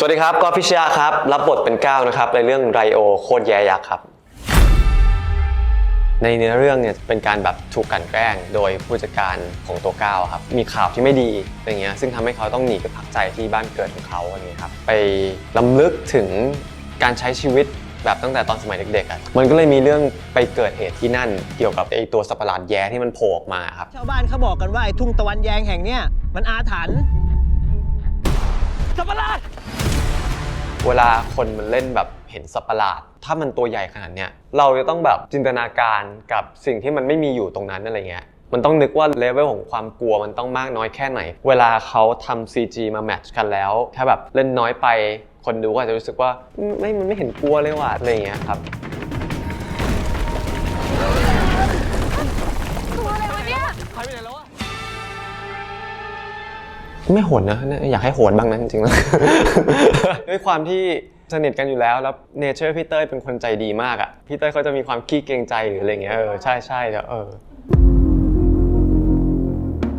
วัสดีครับกอฟฟิชยาครับ รับบทเป็นก้าวนะครับ ในเรื่องไรโอโคตรแย่ยักษ์ครับ ในเนื้อเรื่องเนี่ยเป็นการแบบถูกกลันแกล้ง โดยผู้จัดการของตัวก้าวครับ มีข่าวที่ไม่ดีอะไรเงี้ยซึ่งทำให้เขาต้องหนีไปพักใจที่บ้านเกิดของเขาอะไรเงี้ยครับไปลำลึกถึงการใช้ชีวิตแบบตั้งแต่ตอนสมัยเด็กๆอะมันก็เลยมีเรื่องไปเกิดเหตุที่นั่น เกี่ยวกับไอ้ตัวสัตว์ประหลาดแย้ที่มันโผล่ออกมาครับชาวบ้านเขาบอกกันว่าไอ้ทุ่งตะวันแยงแห่งเนี้ยมันอาถรรพ์สัตว์ประหลาด เวลาคนมันเล่นแบบเห็นสัตว์ประหลาด ถ้ามันตัวใหญ่ขนาดเนี้ยเราจะต้องแบบจินตนาการกับสิ่งที่มันไม่มีอยู่ตรงนั้นอะไรเงี้ยมันต้องนึกว่าเลเวลของความกลัวมันต้องมากน้อยแค่ไหน เวลาเขาทำ CG มาแมทช์กันแล้ว ถ้าแบบเล่นน้อยไปคนดูก็อาจจะรู้สึกว่าอืมไม่มันไม่เห็นกลัวเลยว่ะอะไรเงี้ยครับตัวอะไรวะเนี่ยไม่โหดนะเนี่ยอยากให้โหดบ้างนะจริงๆแล้ว ด้วยความที่สนิทกันอยู่แล้วแล้วเนเจอร์พี่เต้ยเป็นคนใจดีมากอะ่ะพี่เต้ยเขาจะมีความขี้เกรงใจหรืออะไรเงี้ยเออใช่ใช่แล้วเออ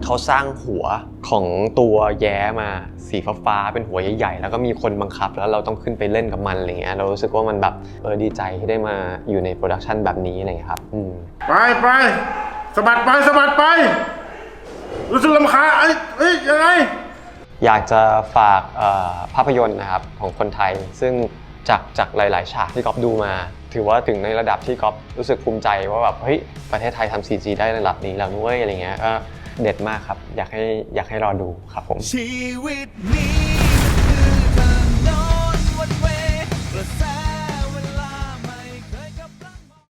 เขาสร้างหัวของตัวแย้มาสีฟ้าๆเป็นหัวใหญ่ๆ แล้วก็มีคนบังคับ แล้วเราต้องขึ้นไปเล่นกับมันอะไรเงี้ยเรารู้สึกว่ามันแบบเออดีใจที่ได้มาอยู่ในโปรดักชันแบบนี้อะไรเงี้ยครับอืมไปไปสะบัดไปสะบัดไป รู้สึกลำคาญเอ้ยเอ้ยยังไง อยากจะฝากเอ่อภาพยนตร์นะครับของคนไทย ซึ่งจากจากหลาย ๆ ฉากที่ก๊อฟดูมา ถือว่าถึงในระดับที่ก๊อฟรู้สึกภูมิใจว่าแบบเฮ้ยประเทศไทยทำ CG ได้ระดับนี้แล้วนุ้ยอะไรเงี้ยก็เด็ดมากครับ อยากให้อยากให้รอดูครับผม ชีวิตนี้